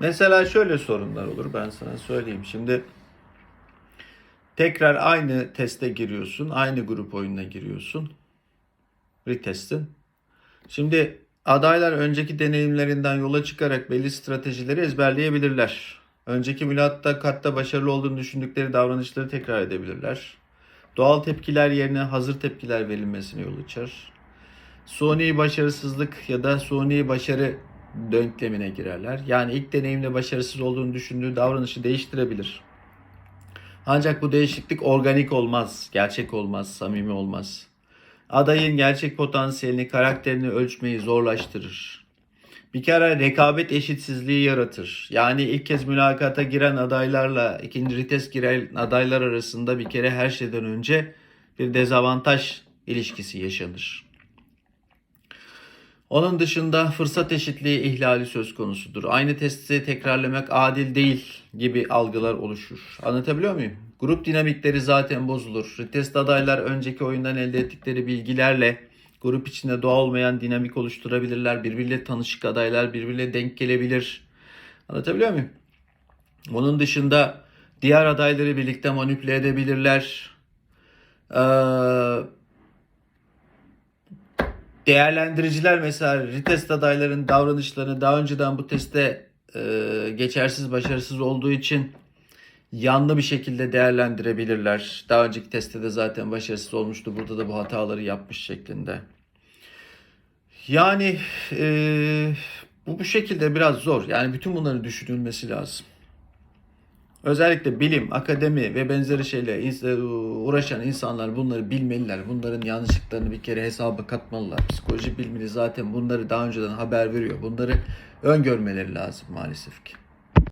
Mesela şöyle sorunlar olur ben sana söyleyeyim. Şimdi tekrar aynı teste giriyorsun. Aynı grup oyununa giriyorsun. Retest'in. Şimdi adaylar önceki deneyimlerinden yola çıkarak belli stratejileri ezberleyebilirler. Önceki mülatta kartta başarılı olduğunu düşündükleri davranışları tekrar edebilirler. Doğal tepkiler yerine hazır tepkiler verilmesine yol açar. Suni başarısızlık ya da suni başarı denklemine girerler. Yani ilk deneyimde başarısız olduğunu düşündüğü davranışı değiştirebilir. Ancak bu değişiklik organik olmaz, gerçek olmaz, samimi olmaz. Adayın gerçek potansiyelini, karakterini ölçmeyi zorlaştırır. Bir kere rekabet eşitsizliği yaratır. Yani ilk kez mülakata giren adaylarla ikinci vites giren adaylar arasında bir kere her şeyden önce bir dezavantaj ilişkisi yaşanır. Onun dışında fırsat eşitliği ihlali söz konusudur. Aynı testi tekrarlamak adil değil gibi algılar oluşur. Anlatabiliyor muyum? Grup dinamikleri zaten bozulur. Test adaylar önceki oyundan elde ettikleri bilgilerle grup içinde doğal olmayan dinamik oluşturabilirler. Birbiriyle tanışık adaylar birbirine denk gelebilir. Anlatabiliyor muyum? Onun dışında diğer adayları birlikte manipüle edebilirler. Ee, değerlendiriciler mesela retest adayların davranışlarını daha önceden bu teste e, geçersiz başarısız olduğu için yanlı bir şekilde değerlendirebilirler. Daha önceki testte de zaten başarısız olmuştu. Burada da bu hataları yapmış şeklinde. Yani e, bu bu şekilde biraz zor. Yani bütün bunların düşünülmesi lazım. Özellikle bilim, akademi ve benzeri şeyle ins- uğraşan insanlar bunları bilmeliler. Bunların yanlışlıklarını bir kere hesaba katmalılar. Psikoloji bilimini zaten bunları daha önceden haber veriyor. Bunları öngörmeleri lazım maalesef ki.